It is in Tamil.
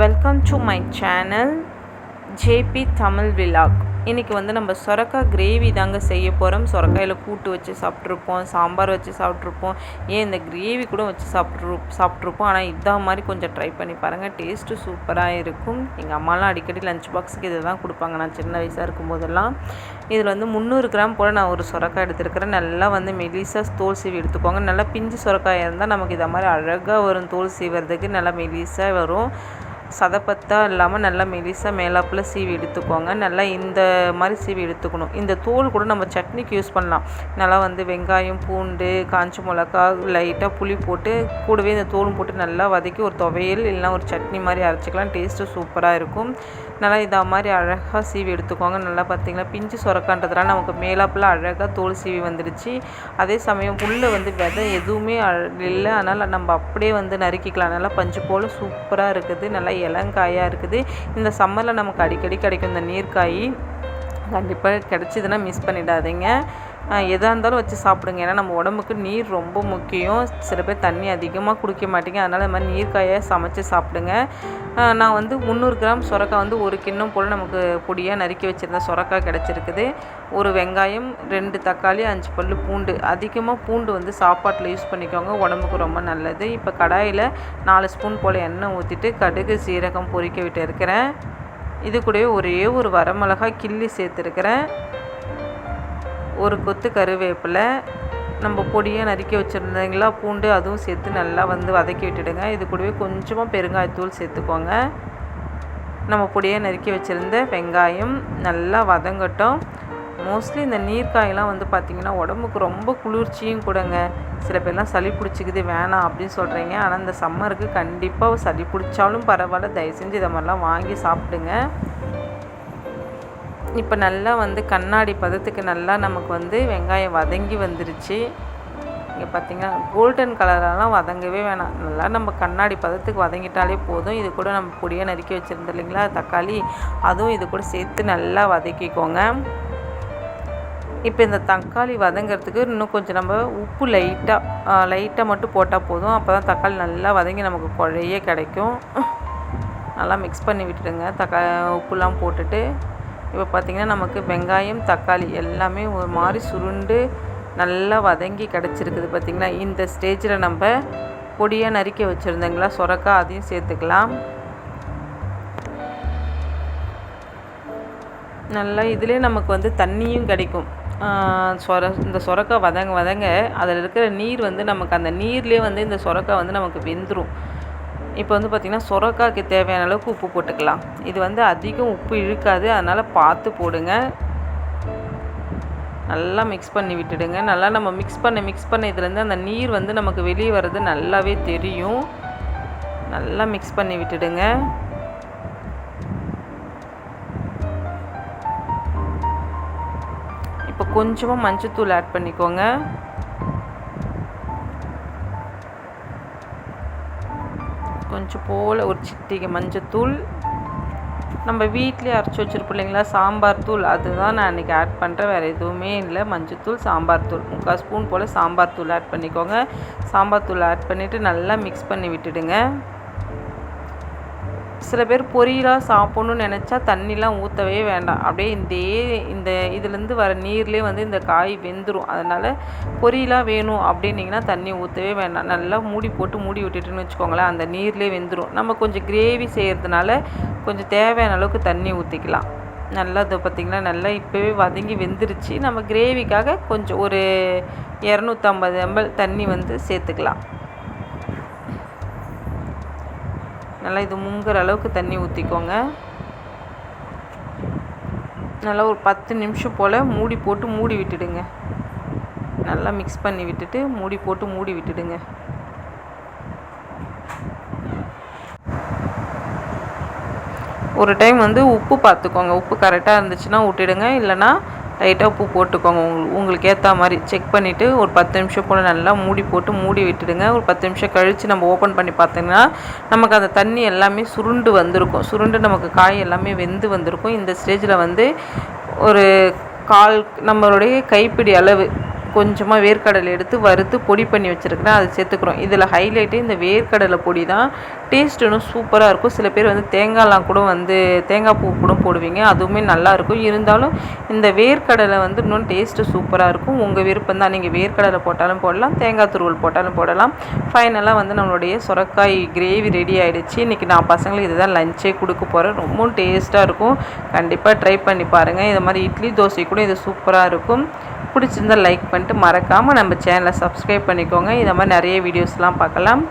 Welcome to my channel JP Tamil vlog இன்றைக்கி வந்து நம்ம சொரக்காய் கிரேவி தாங்க செய்ய போகிறோம் சொரக்காயில் கூட்டு வச்சு சாப்பிட்ருப்போம் சாம்பார் வச்சு சாப்பிட்ருப்போம் ஏன் இந்த கிரேவி கூட வச்சு சாப்பிட்ரு சாப்பிட்ருப்போம் ஆனால் இதான் மாதிரி கொஞ்சம் ட்ரை பண்ணி பாருங்கள் டேஸ்ட்டு சூப்பராக இருக்கும். எங்கள் அம்மாலாம் அடிக்கடி லஞ்ச் பாக்ஸுக்கு இதை தான் கொடுப்பாங்க. நான் சின்ன வயசாக இருக்கும்போதெல்லாம். இதில் வந்து முந்நூறு கிராம் போல் நான் ஒரு சொரக்காய் எடுத்துருக்கிறேன். நல்லா வந்து மெலிசாக தோல் சீவி எடுத்துக்கோங்க. நல்லா பிஞ்சு சொரக்காயாக இருந்தால் நமக்கு இதை மாதிரி அழகாக வரும். தோல் சீவுறதுக்கு நல்லா மெலிசாக வரும். சதப்பத்தா இல்லாமல் நல்லா மெலிசாக மேலாப்பில் சீவி எடுத்துக்கோங்க. நல்லா இந்த மாதிரி சீவி எடுத்துக்கணும். இந்த தோல் கூட நம்ம சட்னிக்கு யூஸ் பண்ணலாம். நல்லா வந்து வெங்காயம் பூண்டு காஞ்ச மிளகா லைட்டாக புளி போட்டு கூடவே இந்த தோலும் போட்டு நல்லா வதக்கி ஒரு துவையல் இல்லைனா ஒரு சட்னி மாதிரி அரைச்சிக்கலாம். டேஸ்ட்டு சூப்பராக இருக்கும். நல்லா இதை மாதிரி அழகாக சீவி எடுத்துக்கோங்க. நல்லா பார்த்தீங்களா பிஞ்சு சுரக்கான்றதுலாம் நமக்கு மேலாப்பில் அழகாக தோல் சீவி வந்துடுச்சு. அதே சமயம் உள்ளே வந்து விதை எதுவுமே இல்லை. அதனால் நம்ம அப்படியே வந்து நறுக்கிக்கலாம். நல்லா பஞ்சு போல் சூப்பராக இருக்குது. நல்லா இளங்காயாக இருக்குது. இந்த சம்மரில் நமக்கு அடிக்கடி கிடைக்கும் இந்த நீர்க்காய் கண்டிப்பாக கிடச்சிதுன்னா மிஸ் பண்ணிடாதீங்க. எதாக இருந்தாலும் வச்சு சாப்பிடுங்க. ஏன்னா நம்ம உடம்புக்கு நீர் ரொம்ப முக்கியம். சில பேர் தண்ணி அதிகமாக குடிக்க மாட்டேங்க. அதனால் இந்த மாதிரி நீர்க்காயை சமைச்சு சாப்பிடுங்க. நான் வந்து முந்நூறு கிராம் சுரக்காய் வந்து ஒரு கிண்ணம் போல் நமக்கு பொடியாக நறுக்கி வச்சுருந்தேன் சுரக்காய் கிடச்சிருக்குது. ஒரு வெங்காயம் ரெண்டு தக்காளி அஞ்சு பல் பூண்டு. அதிகமாக பூண்டு வந்து சாப்பாட்டில் யூஸ் பண்ணிக்கோங்க. உடம்புக்கு ரொம்ப நல்லது. இப்போ கடாயில் நாலு ஸ்பூன் போல் எண்ணெய் ஊற்றிட்டு கடுகு சீரகம் பொரிக்க விட்டு இருக்கிறேன். இது கூடவே ஒரே ஒரு வரமிளகாய் கிள்ளி சேர்த்துருக்கிறேன். ஒரு கொத்து கருவேப்பிலை நம்ம பொடியை நறுக்கி வச்சுருந்தீங்களா? பூண்டு அதுவும் சேர்த்து நல்லா வந்து வதக்கி விட்டுடுங்க. இது கூடவே கொஞ்சமாக பெருங்காயத்தூள் சேர்த்துக்கோங்க. நம்ம பொடியை நறுக்கி வச்சுருந்த வெங்காயம் நல்லா வதங்கட்டும். மோஸ்ட்லி இந்த நீர்க்காயெல்லாம் வந்து பார்த்திங்கன்னா உடம்புக்கு ரொம்ப குளிர்ச்சியும் கூடங்க. சில பேர்லாம் சளி பிடிச்சிக்குது வேணாம் அப்படின்னு சொல்கிறீங்க. ஆனால் இந்த சம்மருக்கு கண்டிப்பாக சளி பிடிச்சாலும் பரவாயில்ல. தயவு செஞ்சு இதை மாதிரிலாம் வாங்கி சாப்பிடுங்க. இப்போ நல்லா வந்து கண்ணாடி பதத்துக்கு நல்லா நமக்கு வந்து வெங்காயம் வதங்கி வந்துருச்சு. இங்கே பார்த்திங்கன்னா கோல்டன் கலரெல்லாம் வதங்கவே வேணாம். நல்லா நம்ம கண்ணாடி பதத்துக்கு வதங்கிட்டாலே போதும். இது கூட நம்ம பொடியாக நறுக்கி வச்சுருந்தோம் இல்லைங்களா? தக்காளி. அதுவும் இது கூட சேர்த்து நல்லா வதக்கிக்கோங்க. இப்போ இந்த தக்காளி வதங்கிறதுக்கு இன்னும் கொஞ்சம் நம்ம உப்பு லைட்டாக லைட்டாக மட்டும் போட்டால் போதும். அப்போ தான் தக்காளி நல்லா வதங்கி நமக்கு குழைய கிடைக்கும். நல்லா மிக்ஸ் பண்ணி விட்டுடுங்க. தக்கா உப்புலாம் போட்டுட்டு. இப்போ பார்த்திங்கன்னா நமக்கு வெங்காயம் தக்காளி எல்லாமே ஒரு மாதிரி சுருண்டு நல்லா வதங்கி கிடச்சிருக்குது பார்த்திங்களா? இந்த ஸ்டேஜில் நம்ம பொடியாக நறுக்கி வச்சுருந்தங்களா? சொரக்காய் அதையும் சேர்த்துக்கலாம். நல்லா இதிலே நமக்கு வந்து தண்ணியும் கிடைக்கும். சொர இந்த சொரக்காய் வதங்க வதங்க அதில் இருக்கிற நீர் வந்து நமக்கு அந்த நீர்லேயே வந்து இந்த சொரக்காய் வந்து நமக்கு வெந்துடும் இப்போ வந்து பார்த்திங்கன்னா சுரக்காய்க்கு தேவையான அளவுக்கு உப்பு போட்டுக்கலாம். இது வந்து அதிகம் உப்பு இழுக்காது. அதனால் பார்த்து போடுங்க. நல்லா மிக்ஸ் பண்ணி விட்டுடுங்க. நல்லா நம்ம மிக்ஸ் பண்ண மிக்ஸ் பண்ண இதுலேருந்து அந்த நீர் வந்து நமக்கு வெளியே வர்றது நல்லாவே தெரியும். நல்லா மிக்ஸ் பண்ணி விட்டுடுங்க. இப்போ கொஞ்சமாக மஞ்சத்தூள் ஆட் பண்ணிக்கோங்க. கொஞ்சம் போல் ஒரு சிட்டிகை மஞ்சத்தூள். நம்ம வீட்டிலேயே அரைச்சி வச்சுருப்போம் இல்லைங்களா? சாம்பார் தூள். அதுதான் நான் இன்றைக்கி ஆட் பண்ணுறேன் வேறு எதுவுமே இல்லை. மஞ்சத்தூள் சாம்பார் தூள். முக்கால் ஸ்பூன் போல் சாம்பார் தூள் ஆட் பண்ணிக்கோங்க. சாம்பார் தூள் ஆட் பண்ணிவிட்டு நல்லா மிக்ஸ் பண்ணி விட்டுடுங்க. சில பேர் பொரியலாக சாப்பிட்ணுன்னு நினச்சா தண்ணிலாம் ஊற்றவே வேண்டாம். அப்படியே இந்த இந்த இதுலேருந்து வர நீர்லேயே வந்து இந்த காய் வெந்துடும் அதனால் பொரியலாக வேணும் அப்படின்னிங்கன்னா தண்ணி ஊற்றவே வேண்டாம். நல்லா மூடி போட்டு மூடி விட்டுட்டுன்னு வச்சுக்கோங்களேன் அந்த நீர்லேயே வெந்துடும் நம்ம கொஞ்சம் கிரேவி செய்கிறதுனால கொஞ்சம் தேவையான அளவுக்கு தண்ணி ஊற்றிக்கலாம் நல்லா இது பார்த்திங்கன்னா நல்லா இப்போவே வதங்கி வெந்துருச்சு. நம்ம கிரேவிக்காக கொஞ்சம் ஒரு இரநூத்தம்பது எம்எல் தண்ணி வந்து சேர்த்துக்கலாம். நல்லா இது முங்குற அளவுக்கு தண்ணி ஊற்றிக்கோங்க நல்லா ஒரு பத்து நிமிஷம் போல் மூடி போட்டு மூடி விட்டுடுங்க. நல்லா மிக்ஸ் பண்ணி விட்டுட்டு மூடி போட்டு மூடி விட்டுடுங்க. ஒரு டைம் வந்து உப்பு பார்த்துக்கோங்க உப்பு கரெக்டாக இருந்துச்சுன்னா விட்டுடுங்க இல்லைனா லைட்டாக உப்பு போட்டுக்கோங்க. உங்களுக்கு உங்களுக்கு ஏற்ற மாதிரி செக் பண்ணிவிட்டு ஒரு பத்து நிமிஷம் போல் நல்லா மூடி போட்டு மூடி விட்டுடுங்க. ஒரு பத்து நிமிஷம் கழித்து நம்ம ஓப்பன் பண்ணி பார்த்தீங்கன்னா நமக்கு அந்த தண்ணி எல்லாமே சுருண்டு வந்திருக்கும். சுருண்டு நமக்கு காய் எல்லாமே வெந்து வந்திருக்கும். இந்த ஸ்டேஜில் வந்து ஒரு கால் நம்மளுடைய கைப்பிடி அளவு கொஞ்சமாக வேர்க்கடலை எடுத்து வறுத்து பொடி பண்ணி வச்சுருக்கிறேன். அதை சேர்த்துக்கிறோம். இதில் ஹைலைட்டு இந்த வேர்க்கடலை பொடி தான் டேஸ்ட் இன்னும் சூப்பராக இருக்கும். சில பேர் வந்து தேங்காய்லாம் கூட வந்து தேங்காய் பூ கூட போடுவீங்க. அதுவுமே நல்லாயிருக்கும் இருந்தாலும் இந்த வேர்க்கடலை வந்து இன்னும் டேஸ்ட்டு சூப்பராக இருக்கும். உங்கள் விருப்பம் தான். நீங்கள் வேர்க்கடலை போட்டாலும் போடலாம். தேங்காய் துருவல் போட்டாலும் போடலாம். ஃபைனலாக வந்து நம்மளுடைய சுரக்காய் கிரேவி ரெடி ஆகிடுச்சு இன்றைக்கி நான் பசங்களுக்கு இதுதான் லஞ்சே கொடுக்க போகிறேன் ரொம்ப டேஸ்ட்டாக இருக்கும். கண்டிப்பாக ட்ரை பண்ணி பாருங்கள் இது மாதிரி இட்லி தோசை கூட இது சூப்பராக இருக்கும். பிடிச்சிருந்தால் லைக் பண்ணிட்டு மறக்காமல் நம்ம சேனலை சப்ஸ்கிரைப் பண்ணிக்கோங்க. இதை மாதிரி நிறைய வீடியோஸ்லாம் பார்க்கலாம்.